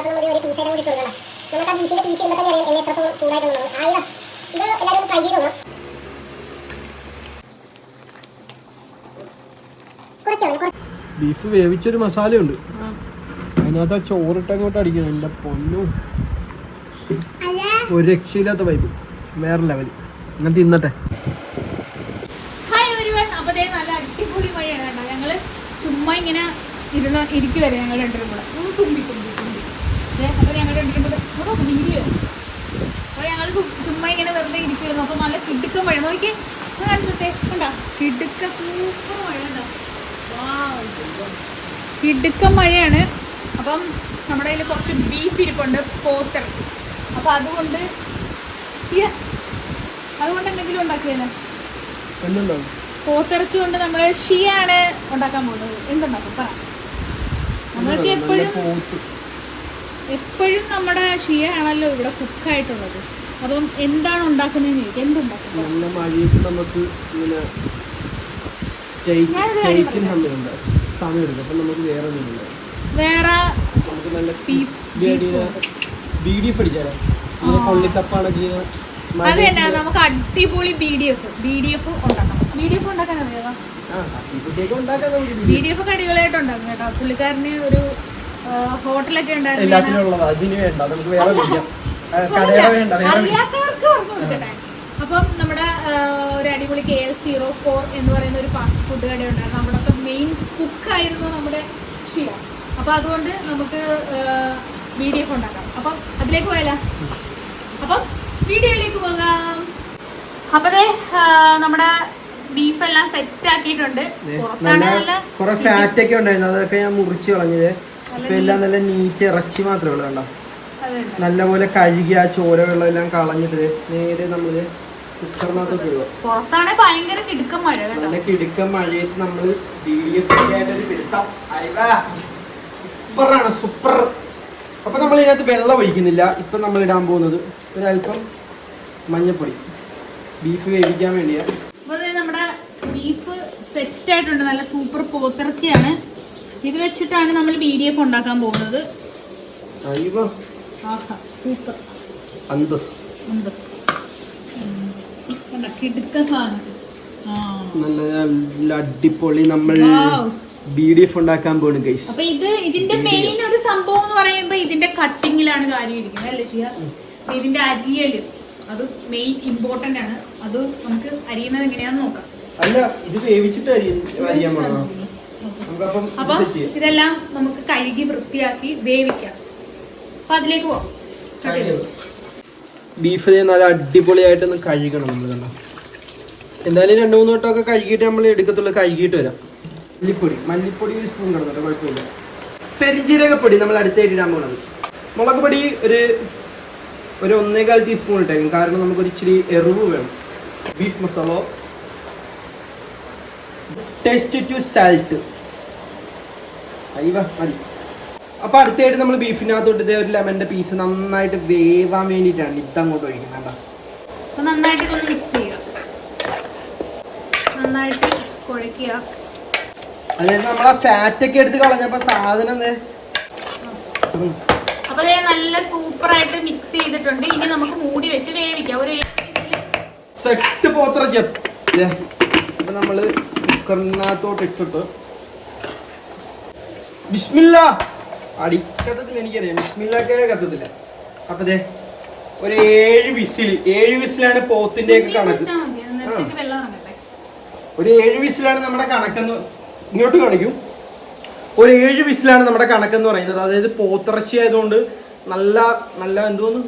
വന്നപ്പോൾ നമ്മൾ ഒരു കൂടി കൊടുക്കണം. നമുക്ക് ആ ബീഫിന്റെ പീസ് ഇടുമ്പോൾ തന്നെ അറിയാം എന്നെ എത്രത്തോളം ചൂടായിട്ടുള്ളത് ആയിരം ഇത് എല്ലാവരും ഒന്ന് ട്രൈ ചെയ്ത് നോക്കണം. കുറച്ച് വേണം കുറച്ച്. ബീഫ് വേവിച്ചൊരു മസാലയുണ്ട്. അതിനകത്ത് ആ ചോറിട്ട് അങ്ങോട്ട് അടിക്കണം. എന്റെ പൊന്നു. ഒരു രക്ഷയില്ലാത്ത പൈപ്പ് വേറെ ലെവൽ ഞാൻ തിന്നട്ടെ. ഹായ് ഒരുവൻ അപ്പോൾ ദേ നല്ല അടിപൊളി മഴയാണ് ചുമ്മാ ഇങ്ങനെ ഇരുന്ന് ഇരിക്കുവരെ ഞങ്ങൾ രണ്ടുപേരും കൂടെ. തുമ്പി തുമ്പി ഓ വീഡിയോ അപ്പോൾ ഞങ്ങൾ ചുമ്മാ ഇങ്ങനെ വെറുതെ ഇരിക്കുമായിരുന്നു അപ്പോൾ നല്ല കിടുക്കം മഴ നോക്കിയേ കാണിച്ചോട്ടെ കണ്ടോ കിടുക്ക സൂപ്പർ മഴ ഉണ്ടോ കിടുക്കം മഴയാണ്. അപ്പം നമ്മുടെ കയ്യിൽ കുറച്ച് ബീഫ് ഇരിപ്പുണ്ട് പോത്തിറച്ചി അപ്പൊ അതുകൊണ്ട് അതുകൊണ്ട് എന്തെങ്കിലും ഉണ്ടാക്കിയല്ലേ പോത്തിറച്ചി കൊണ്ട് നമ്മൾ ഷിയാണ് ഉണ്ടാക്കാൻ പോകുന്നത്. എന്തുണ്ടാക്കും? പറ. നമ്മൾക്ക് എപ്പോഴും എപ്പോഴും നമ്മുടെ ഷിയാണല്ലോ ഇവിടെ കുക്കായിട്ടുള്ളത്. അപ്പം എന്താണ് ഉണ്ടാക്കുന്നതെന്ന് ചോദിക്കും. എന്തുണ്ടാക്കുന്നത്. നല്ല മഴയത്ത് നമുക്ക് ഇങ്ങനെ സ്റ്റേക്കിന് സമയമുണ്ട്. അപ്പം നമുക്ക് വേറെ എന്തെങ്കിലും വേറെ നമുക്ക് നല്ല Beef, ബി ഡി എഫ് അടിച്ചാലോ? ഇങ്ങനെ കൊള്ളിത്തപ്പാണൊക്കെ ഇങ്ങനെ അത് തന്നെ. മഴയത്ത് നമുക്ക് അടിപൊളി B D F. B D F ഉണ്ടാക്കാം ബി ഡി എഫ് ഉണ്ടാക്കാൻ അറിയാമോ ബി ഡി എഫ് അടിപൊളിയായിട്ട് ഉണ്ടാക്കും കേട്ടോ. പുള്ളിക്കാരന് ഒരു ഹോട്ടലൊക്കെ ഉണ്ടായിരുന്നു എല്ലാത്തിനും ഉള്ളത് അതിന് വേണ്ട നമുക്ക് വേറെ വിളിക്കാം. കടയുടെ വേണ്ട. അറിയാത്തവർക്ക് അപ്പം നമ്മുടെ ഒരു അടിപൊളി കെ എൽ സീറോ ഫോർ എന്ന് പറയുന്ന ഒരു ഫാസ്റ്റ് ഫുഡ് കടയുണ്ടായിരുന്നു. നമ്മുടെ മെയിൻ കുക്ക് ആയിരുന്നു നമ്മുടെ ഷിയ. അപ്പം അതുകൊണ്ട് നമുക്ക് വീഡിയോ ഡി എഫ് ഉണ്ടാക്കാം. അപ്പം അതിലേക്ക് പോയാലോ? അപ്പം വീഡിയോയിലേക്ക് പോകാം. അപ്പതേ നമ്മുടെ ബീഫ് എല്ലാം സെറ്റ് ആക്കിയിട്ടുണ്ട്. കുറെ ഫാറ്റ് ഒക്കെ ഉണ്ടായിരുന്നു. അതൊക്കെ ഞാൻ മുറിച്ച് കളഞ്ഞത് ഇപ്പൊ എല്ലാം നല്ല നീറ്റ് ഇറച്ചി മാത്രമേ ഉള്ളൂ കണ്ടോ. നല്ലപോലെ കഴുകി ആ ചോര വെള്ളം എല്ലാം കളഞ്ഞിട്ട് നേരെ നമ്മൾ ഇടുക. നല്ല കിടുക്കം മഴയത്ത് പിടുത്തം. സൂപ്പറാണ് സൂപ്പർ. അപ്പൊ നമ്മൾ ഇതിനകത്ത് വെള്ളം ഒഴിക്കുന്നില്ല. ഇപ്പൊ നമ്മൾ ഇടാൻ പോകുന്നത് ഒരല്പം മഞ്ഞപ്പൊടി. ബീഫ് വേവിക്കാൻ വേണ്ടിയാ. അപ്പോൾ ദേ നമ്മുടെ ബീഫ് സെറ്റ് ആയിട്ടുണ്ട് നല്ല സൂപ്പർ പോത്തിറച്ചിയാണ്. ഇത് വെച്ചിട്ടാണ് നമ്മൾ ബി ഡി എഫ് ഉണ്ടാക്കാൻ പോകുന്നത് സൂപ്പർ. അന്തസ്. സാധനം. നല്ല അടിപൊളി നമ്മൾ. ബി ഡി എഫ് ഉണ്ടാക്കാൻ പോണു ഗൈസ് അപ്പൊ ഇത് ഇതിന്റെ മെയിൻ ഒരു സംഭവം എന്ന് പറയുമ്പോ ഇതിന്റെ കട്ടിങ്ങിലാണ് കാര്യം ഇരിക്കുന്നത് അല്ലേ ഷിയ? ഇതിന്റെ അരിയൽ അത് മെയിൻ ഇമ്പോർട്ടന്റ് ആണ്. അത് നമുക്ക് അരിയുന്നത് എങ്ങനെയാന്ന് നോക്കാം. അല്ല ഇത് വേവിച്ചിട്ട് അരി അരിയാൻ ഇത് അപ്പം. ഇതെല്ലാം നമുക്ക് കഴുകി വൃത്തിയാക്കി വേവിക്കാം. അപ്പൊ അതിലേക്ക് പോവാം. ബീഫ് നല്ല അടിപൊളിയായിട്ടൊന്ന് കഴുകണം നമ്മൾ കണ്ടോ? എന്തായാലും രണ്ട് മൂന്ന് വട്ടമൊക്കെ കഴുകിയിട്ട് നമ്മൾ എടുക്കത്തുള്ളൂ. കഴുകിയിട്ട് വരാം. മല്ലിപ്പൊടി. മല്ലിപ്പൊടി ഒരു സ്പൂൺ കിടന്നുണ്ട് കുഴപ്പമില്ല. പെരിഞ്ജീരകപ്പൊടി നമ്മൾ അടുത്തായിട്ട് ഇടാൻ പോകണം മുളക് പൊടി ഒരു ഒരു ഒന്നേകാൽ ടീസ്പൂൺ ഇട്ടേക്കും. കാരണം നമുക്ക് ഒരു ഇച്ചിരി എറിവ് വേണം. Beef masala taste to salt അയ്യവ മതി. അപ്പൊ അടുത്തായിട്ട് നമ്മൾ ബീഫിനകത്തോട്ട് ഇതേ ഒരു ലെമന്റെ പീസ് നന്നായിട്ട് വേവാൻ വേണ്ടിയിട്ടാണ് അങ്ങോട്ട് ഒഴിക്കുന്നത് കണ്ടോ? അപ്പൊ നന്നായിട്ട് ഒന്ന് മിക്സ് ചെയ്യുക നന്നായിട്ട് കുഴയ്ക്കുക. അതായത് നമ്മൾ ആ ഫാറ്റ് ഒക്കെ എടുത്ത് കളഞ്ഞപ്പോ സാധനം ദേ ഉം. അപ്പൊ നല്ല സൂപ്പർ ആയിട്ട് മിക്സ് ചെയ്തിട്ടുണ്ട്. ഇനി നമുക്ക് മൂടി വെച്ച് വേവിക്കാം. ഒരു സെറ്റ് പോത്ര ചെപ്പ് ദേ. അപ്പൊ നമ്മൾ കുക്കറിനകത്തോട്ട് ഇട്ടിട്ട് ബിസ്മില്ല. അടിക്കത്തത്തില്ല എനിക്കറിയാം. ബിസ്മില്ലൊക്കെ കത്തത്തില്ല. അപ്പൊ ദേ ഒരു ഏഴ് വിസിൽ ഏഴ് വിസിലാണ് പോത്തിന്റെ ഒക്കെ കണക്ക്. ഒരു ഏഴ് വിസിലാണ് നമ്മുടെ കണക്കെന്ന് ഇങ്ങോട്ട് കാണിക്കും. ഒരു ഏഴ് വിസിലാണ് നമ്മുടെ കണക്കെന്ന് പറയുന്നത്. അതായത് പോത്തിറച്ചി ആയതുകൊണ്ട് നല്ല നല്ല എന്തോന്ന്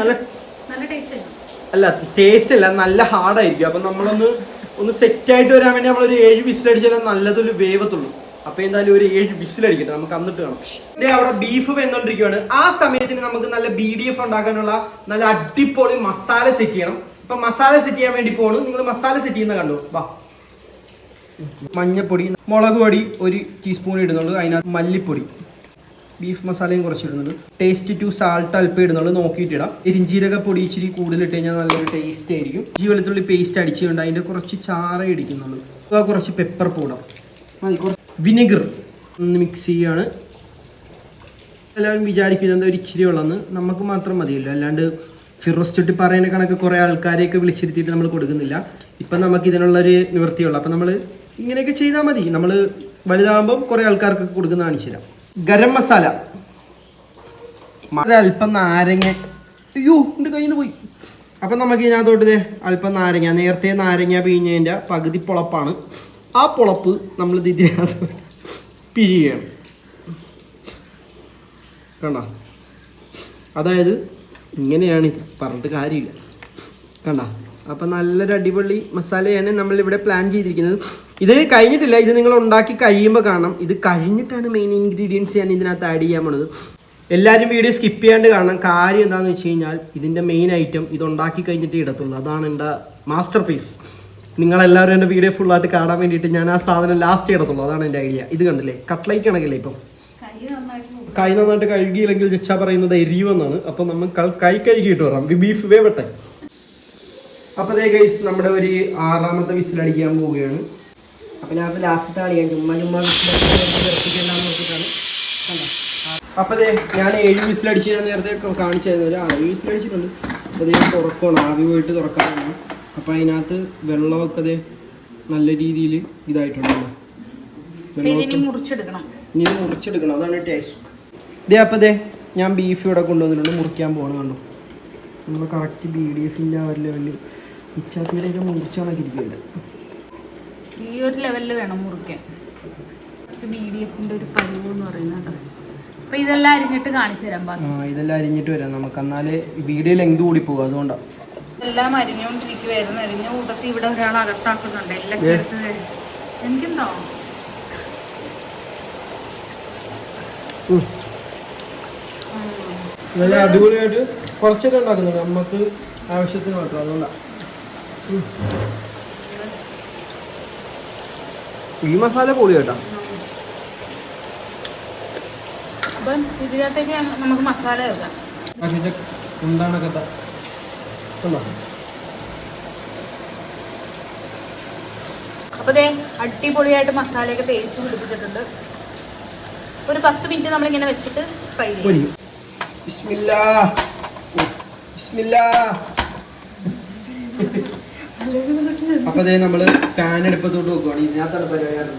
നല്ല നല്ല ടേസ്റ്റ് അല്ല ടേസ്റ്റ് അല്ല നല്ല ഹാർഡായിരിക്കും അപ്പം നമ്മളൊന്ന് ഒന്ന് സെറ്റ് ആയിട്ട് വരാൻ വേണ്ടി നമ്മളൊരു ഏഴ് വിസിലടിച്ചാലേ നല്ലതൊരു വേവത്തുള്ളൂ. അപ്പൊ എന്തായാലും ഒരു ഏഴ് വിസിലടിക്കട്ടെ നമുക്ക് അന്നിട്ട് കാണാം. അവിടെ ബീഫ് വെന്തോണ്ടിരിക്കുകയാണ് ആ സമയത്തിന് നമുക്ക് നല്ല ബി ഡി എഫ് ഉണ്ടാക്കാനുള്ള നല്ല അടിപൊളി മസാല സെറ്റ് ചെയ്യണം. ഇപ്പൊ മസാല സെറ്റ് ചെയ്യാൻ വേണ്ടി പോണു. നിങ്ങൾ മസാല സെറ്റ് ചെയ്യുന്ന കണ്ടു. വാ. മഞ്ഞപ്പൊടി മുളക് പൊടി ഒരു ടീസ്പൂൺ ഇടുന്നുള്ളൂ. അതിനകത്ത് മല്ലിപ്പൊടി. ബീഫ് മസാലയും കുറച്ച് ഇടുന്നുണ്ട് ടേസ്റ്റ് ടു സാൾട്ട് അല്പം ഇടുന്നുള്ളൂ. നോക്കിയിട്ടിടാം ഇരിഞ്ചീരക പൊടി ഇച്ചിരി കൂടുതൽ ഇട്ട് കഴിഞ്ഞാൽ നല്ലൊരു ടേസ്റ്റ് ആയിരിക്കും. ഈ വെളുത്തുള്ളി പേസ്റ്റ് അടിച്ചുകൊണ്ട് അതിന്റെ കുറച്ച് ചാറ ഇടിക്കുന്നുള്ളൂ. കുറച്ച് പെപ്പർ പൂടാം കുറച്ച് വിനെഗർ ഒന്ന് മിക്സ് ചെയ്യുകയാണ് എല്ലാവരും വിചാരിക്കും ഇതെന്താ ഒരു ഇച്ചിരി ഉള്ളെന്ന് നമുക്ക് മാത്രം മതിയല്ലോ. അല്ലാണ്ട് ഫിറോസ് ചുട്ടി പറയുന്ന കണക്ക് കുറേ ആൾക്കാരെയൊക്കെ വിളിച്ചിരുത്തിയിട്ട് നമ്മൾ കൊടുക്കുന്നില്ല. ഇപ്പം നമുക്ക് ഇതിനുള്ളൊരു നിവൃത്തിയുള്ളൂ. അപ്പം നമ്മൾ ഇങ്ങനെയൊക്കെ ചെയ്താൽ മതി. നമ്മൾ വലുതാകുമ്പം കുറേ ആൾക്കാർക്ക് കൊടുക്കുന്ന കാണിച്ചു ഗരം മസാല. അല്പം നാരങ്ങ. അയ്യോ എന്റെ കയ്യിൽ നിന്ന് പോയി. അപ്പം നമുക്ക് ഇതിനകത്തോട്ട് ദേ അല്പം നാരങ്ങ. നേരത്തെ നാരങ്ങ പിഴിഞ്ഞതിന്റെ പകുതി പൊളപ്പാണ്. ആ പൊളപ്പ് നമ്മൾ ഇതിനകത്ത് പിഴിയാണ് കണ്ട? അതായത് ഇങ്ങനെയാണ് ഇത്. പറഞ്ഞിട്ട് കാര്യമില്ല. കണ്ട? അപ്പം നല്ലൊരു അടിപൊളി മസാലയാണ് നമ്മളിവിടെ പ്ലാൻ ചെയ്തിരിക്കുന്നത്. ഇത് കഴിഞ്ഞിട്ടില്ല. ഇത് നിങ്ങൾ ഉണ്ടാക്കി കഴിയുമ്പോൾ കാണാം. ഇത് കഴിഞ്ഞിട്ടാണ് മെയിൻ ഇൻഗ്രീഡിയൻസ് ഞാൻ ഇതിനകത്ത് ആഡ് ചെയ്യാൻ പോണത്. എല്ലാവരും വീഡിയോ സ്കിപ്പ് ചെയ്യാണ്ട് കാണാം കാര്യം എന്താണെന്ന് വെച്ച് കഴിഞ്ഞാൽ ഇതിന്റെ മെയിൻ ഐറ്റം ഇത് ഉണ്ടാക്കി കഴിഞ്ഞിട്ട് ഇടത്തുള്ളൂ. അതാണ് എന്റെ മാസ്റ്റർ പീസ് നിങ്ങളെല്ലാവരും എന്റെ വീഡിയോ ഫുള്ളായിട്ട് കാണാൻ വേണ്ടിയിട്ട് ഞാൻ ആ സാധനം ലാസ്റ്റ് ഇടത്തുള്ളൂ അതാണ് എന്റെ ഐഡിയ ഇത് കണ്ടില്ലേ? കട്ട്ലൈറ്റ് ആണെങ്കിലേ ഇപ്പം. കൈ നന്നായിട്ട് കഴുകിയില്ലെങ്കിൽ ജച്ച പറയുന്നത് എരിയുമെന്നാണ് അപ്പൊ നമ്മൾ ക- കഴുകിയിട്ട് വരാം. ബീഫ് വേവട്ടെ. അപ്പോൾ ദേ ഗൈസ് നമ്മുടെ ഒരു ആറാമത്തെ വിസിലടിക്കാൻ പോവുകയാണ്. അപ്പൊ ഞാൻ ലാസ്റ്റത്തെ കളിക്കാൻ ചുമ്മാ നോക്കിയിട്ടാണ്. അപ്പോൾ ദേ ഞാൻ ഏഴ് വിസിലടിച്ച് ഞാൻ നേരത്തെ കാണിച്ചായിരുന്നു ഒരു ആറ് വിസിലടിച്ചിട്ടുണ്ട്. അപ്പൊ ഞാൻ തുറക്കണം ആവി പോയിട്ട് തുറക്കാനാണ് അപ്പൊ അതിനകത്ത് വെള്ളമൊക്കെ നല്ല രീതിയിൽ ഇതായിട്ടുണ്ടല്ലോ. ഇനി മുറിച്ചെടുക്കണം. അതാണ് ടേസ്റ്റ് ഇതേ അപ്പം ദേ ഞാൻ ബീഫ് ഇവിടെ കൊണ്ടുവന്നിട്ടുണ്ട്. മുറിക്കാൻ പോകണം കണ്ടു? നമ്മൾ കറക്റ്റ് ബി ഡി എഫിന്റെ ആ ഒരു ലെവലിൽ ഇച്ചാത്തിയുടെയൊക്കെ മുറിച്ച് കണക്കിരിക്കുന്നുണ്ട് ഈ ഒരു ലെവലിൽ വേണം മുറിക്കാൻ. ബി ഡി എഫിന്റെ ഒരു പരുവ് എന്ന് പറയുന്നത് അപ്പൊ ഇതെല്ലാം അരിഞ്ഞിട്ട് കാണിച്ചു തരാം ആ ഇതെല്ലാം അരിഞ്ഞിട്ട് വരാം. നമുക്ക് എന്നാലേ വീഡിയോ ലെങ്ത് കൂടി പോകും. അതുകൊണ്ടാണ് എല്ലാം അരിഞ്ഞുകൊണ്ടിരിക്കുവായിരുന്നു. അരിഞ്ഞ കൂട്ടത്തിൽ ഇവിടെ ഒരാൾ അകത്താക്കുന്നുണ്ട്. എല്ലാം. എടുത്ത് എനിക്കെന്തോ? നല്ല അടിപൊളിയായിട്ട് കുറച്ചൊക്കെ ഉണ്ടാക്കുന്നുണ്ട്. നമുക്ക് ആവശ്യത്തിന് മാത്രം. അതുകൊണ്ടാണ്. ഈ മസാല പൊളി കേട്ടോ അപ്പം ഇതിനകത്തേക്ക് നമുക്ക് മസാല ചേർക്കാം. കഥ? അപ്പോൾ ദേ അടിപൊളിയായിട്ട് മസാലയൊക്കെ തേച്ച് പിടിപ്പിച്ചിട്ടുണ്ട്. ഒരു പത്ത് മിനിറ്റ് നമ്മളിങ്ങനെ വെച്ചിട്ട് ഫ്രൈ ചെയ്യും. അപ്പൊ അതേ നമ്മൾ പാൻ എടുപ്പത്തോട്ട് വെക്കുവാണ്. ഇതിനകത്താണ് പരിപാടി.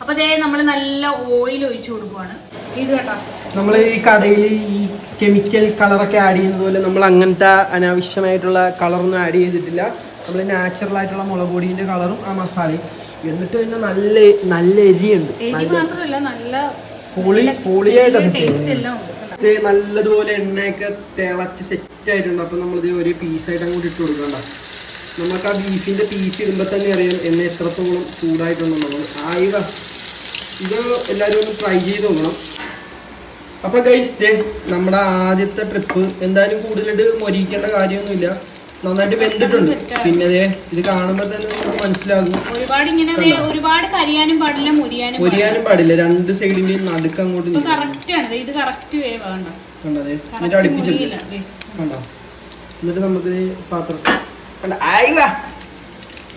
അപ്പോൾ ദേ നമ്മൾ നല്ല ഓയിൽ ഒഴിച്ചു കൊടുക്കുവാണ്. ഇത് കേട്ടോ നമ്മൾ ഈ കടയിൽ ഈ കെമിക്കൽ കളറൊക്കെ ആഡ് ചെയ്യുന്നത് പോലെ നമ്മൾ അങ്ങനത്തെ അനാവശ്യമായിട്ടുള്ള കളറൊന്നും ആഡ് ചെയ്തിട്ടില്ല. നമ്മൾ നാച്ചുറൽ ആയിട്ടുള്ള മുളക് പൊടിന്റെ കളറും ആ മസാലയും. എന്നിട്ട് തന്നെ നല്ല നല്ല എരിയുണ്ട്. എരി നല്ല പൊളി പൊളിയായിട്ട് നല്ലതുപോലെ എണ്ണയൊക്കെ തിളച്ച് സെറ്റ് ആയിട്ടുണ്ട്. അപ്പം നമ്മളിത് ഒരു പീസായിട്ട് അങ്ങോട്ട് ഇട്ട് കൊടുക്കണ്ട. നമുക്ക് ആ ബീഫിന്റെ പീസ് ഇടുമ്പോൾ തന്നെ അറിയാം എണ്ണ എത്രത്തോളം ചൂടായിട്ടുണ്ടെന്നുള്ളത് ആയിവ ഇത് എല്ലാവരും ഒന്ന് ട്രൈ ചെയ്ത് നോക്കണം. അപ്പം ഗൈസ് ഡേ നമ്മുടെ ആദ്യത്തെ ട്രിപ്പ് എന്തായാലും കൂടുതലായിട്ട് മൊരിക്കേണ്ട കാര്യമൊന്നുമില്ല. നന്നായിട്ട് വെന്തിട്ടുണ്ട്. പിന്നെ ഇത് കാണുമ്പോൾ തന്നെ നമുക്ക് മനസ്സിലാകും. ഒരുപാട് ഇങ്ങനെ ദേ ഒരുപാട് കരിയാനും പാടില്ല മുരിയാനും പാടില്ല മൊരിയാനും പാടില്ല. രണ്ട് സൈഡിന്റെയും നടുക്ക് അങ്ങോട്ട് ഇത് കറക്റ്റ് കണ്ടതേ എന്നിട്ട്. കണ്ടോ? എന്നിട്ട് നമുക്ക് ഇത് പാത്രം കണ്ട? ആയിവ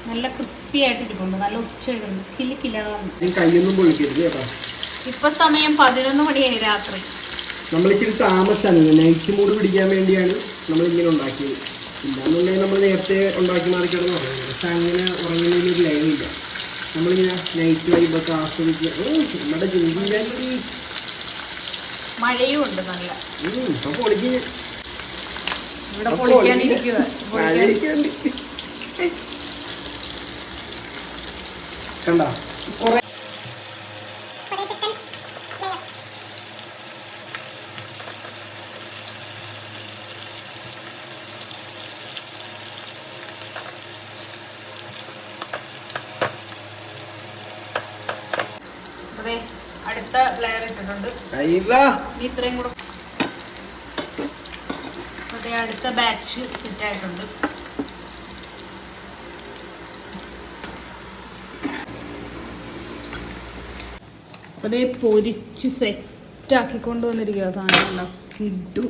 നല്ല ക്രിസ്പി ആയിട്ട് ഇരിപ്പുണ്ട്. നല്ല ഉച്ചയിടുണ്ട് കിലി കൈയൊന്നും പൊളിക്കരുത് കേട്ടോ. ഇപ്പൊ സമയം പതിനൊന്ന് മണിയായി രാത്രി. നമ്മൾ ഇച്ചിരി താമസിച്ചാണ് നൈറ്റ് മൂഡ് പിടിക്കാൻ വേണ്ടിയാണ് നമ്മൾ ഇങ്ങനെ ഉണ്ടാക്കിയത്. ഇല്ലാന്നുണ്ടെങ്കിൽ നമ്മൾ നേരത്തെ ഉണ്ടാക്കി മാറിക്കണം പറയുന്നത് പക്ഷെ അങ്ങനെ ഉറങ്ങുന്നതിന് ഒരു ലൈനില്ല നമ്മളിങ്ങനെ നൈറ്റ് വൈബൊക്കെ ആസ്വദിക്കുക ഓ നമ്മുടെ ജോലി മഴയും ഉണ്ട് നല്ല. ഇപ്പം പൊളിക്ക് ഇവിടെ കണ്ടോ? കുറെ അതെ അടുത്ത ലെയർ ഇട്ടിട്ടുണ്ട് അയ്യവാ ഇനി ഇത്രയും കൂടെ അതെ അടുത്ത ബാച്ച് അതേ പൊരിച്ച് സെറ്റ് കൊണ്ടുവന്നിരിക്കുക വന്നിരിക്കുക സാധനം കിഡു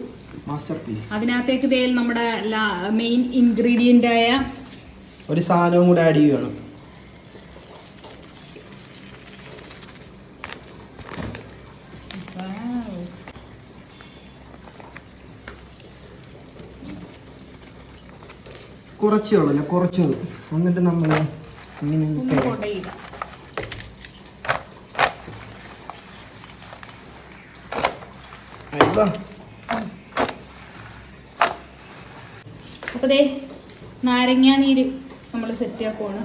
മാസ്റ്റർ പീസ് അതിനകത്തേക്ക് ഇതേ നമ്മുടെ മെയിൻ ഇൻഗ്രീഡിയന്റ് ആയ ഒരു സാധനവും കൂടെ ആഡ് ചെയ്യുകയാണ് കുറച്ച് വെള്ളമില്ല കുറച്ച് മതി എന്നിട്ട് നമ്മൾ ഇങ്ങനെ നാരങ്ങ നീര് നമ്മൾ സെറ്റ് ആക്കുവാണ്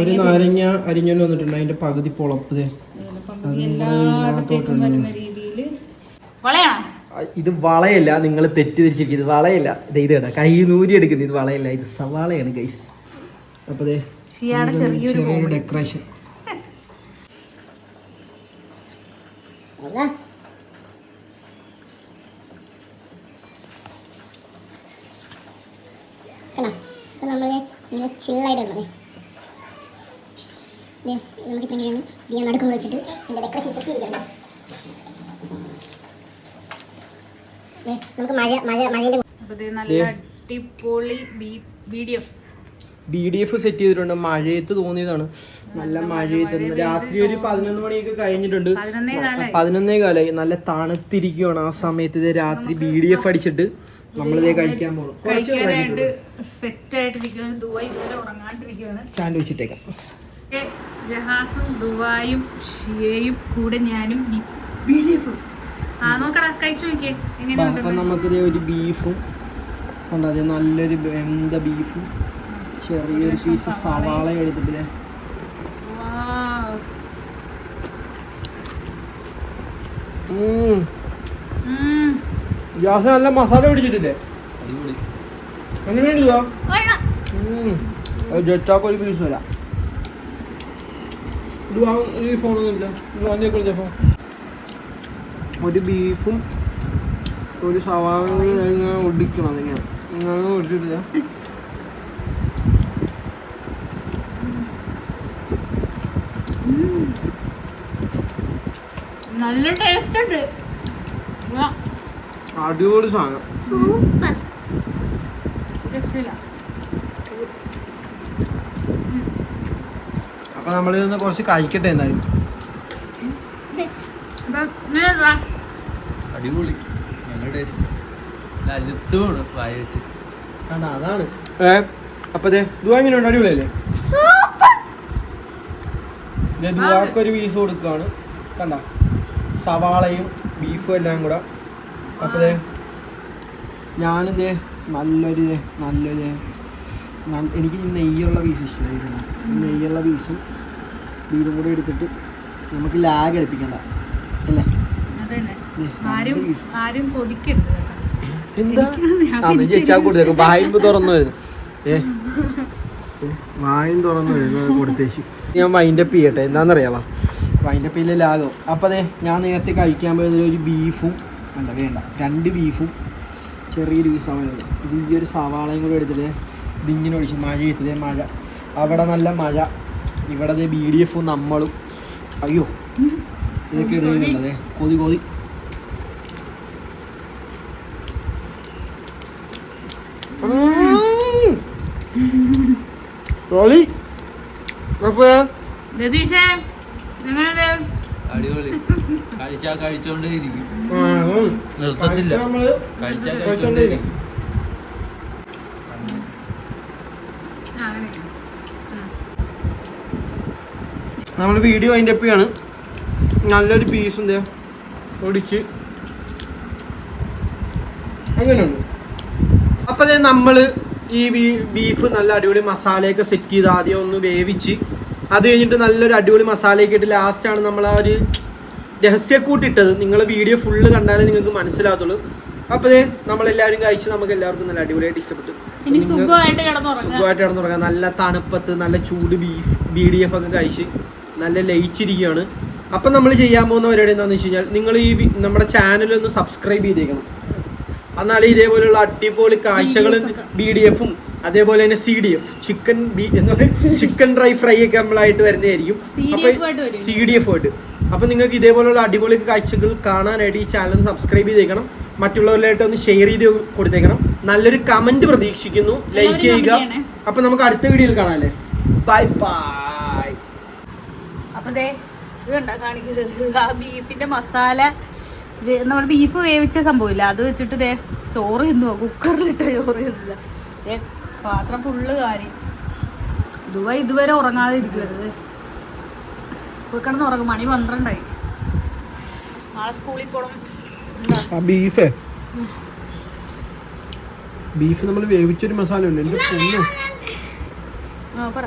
ഒരു നാരങ്ങ അരിഞ്ഞോണ്ട് വന്നിട്ടുണ്ട്. അതിന്റെ പകുതി പൊളപ്പ് എല്ലായിടത്തേക്കും വരുന്ന ഇത് വളയല്ല നിങ്ങൾ തെറ്റിദ്ധരിച്ചിരിക്കും ഇത് വളയല്ല. ഇത് ഇത് കേട്ടോ കൈ നൂരി എടുക്കുന്നത് ഇത് വളയല്ല ഇത് സവാളയാണ് ഗൈസ് അപ്പോൾ ദേ ചെറിയൊരു ഡെക്കറേഷൻ അതാ കണ്ടോ? ഇപ്പം നമ്മൾ ഇങ്ങനെ ചില്ലായിട്ട് ഉള്ളത് നമുക്കിപ്പോൾ ഇങ്ങനെയാണ് ഇത് ഞാൻ നടുക്കം വെച്ചിട്ട് ഇതിന്റെ ഡെക്കറേഷൻ സെറ്റ് ചെയ്തിട്ടുണ്ട് ദേ, നമുക്ക് മഴ മഴ മഴയുടെ നല്ല അടിപൊളി video. B D F set ചെയ്തിട്ടുണ്ട്. മഴയത്ത് തോന്നിയതാണ്. നല്ല മഴയത്ത് രാത്രി ഒരു പതിനൊന്ന് മണിയൊക്കെ കഴിഞ്ഞിട്ടുണ്ട്. പതിനൊന്നേ കാലായി. നല്ല തണുത്തിരിക്കുവാണ് ആ സമയത്ത് ഇത് രാത്രി ബി ഡി എഫ് അടിച്ചിട്ട് നമ്മളിതേ കഴിക്കാൻ പോകും സ്റ്റാൻഡ് വെച്ചിട്ടേക്കാം. ജഹാസും ദുബായും ഷിയയും കൂടെ ഞാനും ബി ഡി എഫും അപ്പം നമുക്കിത് ഒരു ബീഫും കണ്ടോ അതെ നല്ലൊരു വെന്ത ബീഫും ചെറിയൊരു പീസ് സവാള എടുത്തിട്ട് ദേ വാവ്. ഉം. ഉം. ഗ്യാസ് നല്ല മസാല പിടിച്ചിട്ടില്ലേ? എങ്ങനെയുണ്ട് ജെറ്റാക്ക് ഒരു പീസ് വരാം. ഇത് വാങ്ങും ഈ ഫോണൊന്നുമില്ല ഇത് വാങ്ങിയ കൊടുത്ത ഫോൺ ഒരു ബീഫും ഒരു സവാള ഇങ്ങനെ ഒടിക്കണം അതിങ്ങനെ ഇങ്ങനെ ഒടിച്ചിട്ടില്ല. നല്ല ടേസ്റ്റ് ഉണ്ട്. അടിപൊളി സാധനം. സൂപ്പർ. അപ്പൊ നമ്മളിതൊന്ന് കുറച്ച് കഴിക്കട്ടെ എന്തായാലും അപ്പൊ ഇങ്ങനെയുള്ളതാ. അടിപൊളി. ഞങ്ങളുടെ ടേസ്റ്റ് അലുത്തോണ് വായ വെച്ച്. കണ്ട അതാണ്. ഏ അപ്പൊ ദേ ദുവാ എങ്ങനെയുണ്ട് അടിപൊളിയല്ലേ? ദേ ദുവാക്ക് ഒരു പീസ് കൊടുക്കുകയാണ് കണ്ട? സവാളയും ബീഫും എല്ലാം കൂടെ. അപ്പതേ ഞാനിത് നല്ലൊരു നല്ലൊരു എനിക്ക് ഈ നെയ്യുള്ള പീസ് ഇഷ്ടമായിരുന്നു നെയ്യുള്ള പീസും ബീഫും കൂടെ എടുത്തിട്ട് നമുക്ക് ലാഗ് അടുപ്പിക്കണ്ട അല്ലേ? ആരും. ആരും കൊതിക്കരുത് എന്താ? ഞാൻ ആ ചേച്ചാ കൊടുത്തേക്കും. വായും തുറന്നു വരുന്നു. ഏ? വായും തുറന്നു വരുന്നു കൊടുത്തേശി ഞാൻ വൈൻഡപ്പ് ചെയ്യട്ടെ. എന്താണെന്നറിയാവാ? വൈൻഡപ്പ് ചെയ്യില്ല ലാഗം. അപ്പം അതെ ഞാൻ നേരത്തെ കഴിക്കാൻ പോയതിൽ ഒരു ബീഫും അല്ല വേണ്ട. രണ്ട് ബീഫും ചെറിയൊരു പീസ് സവാള ഇത് ഈ ഒരു സവാളയും കൂടെ എടുത്തിട്ട് ഇതിങ്ങനെ ഒഴിച്ച് മഴ എത്തിയതേ മഴ. അവിടെ നല്ല മഴ. ഇവിടെ ദേ ബി ഡി എഫും നമ്മളും. അയ്യോ. ഇതൊക്കെ ഇടുന്നുണ്ടതേ കൊതി കൊതി. റോളി അടിപൊളി. കഴിച്ചാ കഴിച്ചോണ്ടേ ഇരിക്കും. നിർത്തത്തില്ല. കഴിച്ചാ കഴിച്ചോണ്ടേ ഇരിക്കും. നമ്മൾ വീഡിയോ അതിന്റെ അപ്പിയാണ് നല്ലൊരു പീസ് എന്താ ഒടിച്ച് അങ്ങനെയുണ്ട്. അപ്പം അതെ നമ്മൾ ഈ ബീഫ് നല്ല അടിപൊളി മസാലയൊക്കെ സെറ്റ് ചെയ്ത് ആദ്യം ഒന്ന് വേവിച്ച് അത് കഴിഞ്ഞിട്ട് നല്ലൊരു അടിപൊളി മസാലയൊക്കെ ഇട്ട് ലാസ്റ്റാണ് നമ്മൾ ആ ഒരു രഹസ്യക്കൂട്ടിട്ടത് നിങ്ങൾ വീഡിയോ ഫുള്ള് കണ്ടാലേ നിങ്ങൾക്ക് മനസ്സിലാകത്തുള്ളൂ. അപ്പോൾ നമ്മളെല്ലാവരും കഴിച്ച് നമുക്ക് എല്ലാവർക്കും നല്ല അടിപൊളിയായിട്ട് ഇഷ്ടപ്പെട്ടു. സുഖമായിട്ട് കിടന്നുറങ്ങാം. സുഖമായിട്ട് കിടന്ന് തുടങ്ങാം നല്ല തണുപ്പത്ത് നല്ല ചൂട് ബീഫ് ബി ഡി എഫ് ഒക്കെ കഴിച്ച് നല്ല ലയിച്ചിരിക്കുകയാണ്. അപ്പം നമ്മൾ ചെയ്യാൻ പോകുന്ന പരിപാടി എന്താണെന്ന് വെച്ച് കഴിഞ്ഞാൽ നിങ്ങൾ ഈ നമ്മുടെ ചാനൽ ഒന്ന് സബ്സ്ക്രൈബ് ചെയ്തേക്കണം. എന്നാലേ ഇതേപോലെയുള്ള അടിപൊളി കാഴ്ചകൾ ബി ഡി എഫും അതേപോലെ തന്നെ C D F chicken B എന്നുള്ള ചിക്കൻ ഡ്രൈ ഫ്രൈ ഒക്കെ നമ്മളായിട്ട് വരുന്നതായിരിക്കും. അപ്പൊ. സി ഡി എഫ് ആയിട്ട്. അപ്പൊ നിങ്ങൾക്ക് ഇതേപോലെയുള്ള അടിപൊളി കാഴ്ചകൾ കാണാനായിട്ട് ഈ ചാനൽ സബ്സ്ക്രൈബ് ചെയ്തേക്കണം. മറ്റുള്ളവരിലായിട്ട് ഒന്ന് ഷെയർ ചെയ്ത് കൊടുത്തേക്കണം. നല്ലൊരു കമന്റ് പ്രതീക്ഷിക്കുന്നു. ലൈക്ക് ചെയ്യുക. അപ്പൊ നമുക്ക് അടുത്ത വീഡിയോയിൽ കാണാല്ലേ? ബൈ ബൈ അപ്പൊ കാണിക്കുന്നത്? ബീഫിന്റെ മസാല നമ്മുടെ ബീഫ് വേവിച്ച സംഭവമില്ല. അത് വെച്ചിട്ട് ദേ ചോറ് തിന്നുവോ. കുക്കറിലിട്ട് ചോറ് തിന്നില്ല ഏ പാത്രം ഫുള്ള് കാര്യം ഇതുവ ഇതുവരെ ഉറങ്ങാതെ ഇരിക്കരുത് പോയി കിടന്ന് ഉറങ്ങും. മണി പന്ത്രണ്ടായി. നാളെ സ്കൂളിൽ പോണം. ബീഫേ ബീഫ് നമ്മൾ വേവിച്ചൊരു മസാല ഉണ്ട് എന്റെ പൊന്നു. ആ പറ.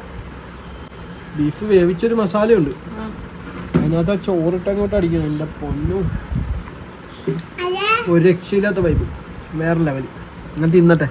ബീഫ് വേവിച്ചൊരു മസാലയുണ്ട്. ഉണ്ട് അതിനകത്ത് ആ ചോറിട്ട് അങ്ങോട്ട് അടിക്കണം. എന്റെ പൊന്നു. ഒരു രക്ഷയില്ലാത്ത വൈബ് വേറെ ലെവൽ ഞാൻ തിന്നട്ടെ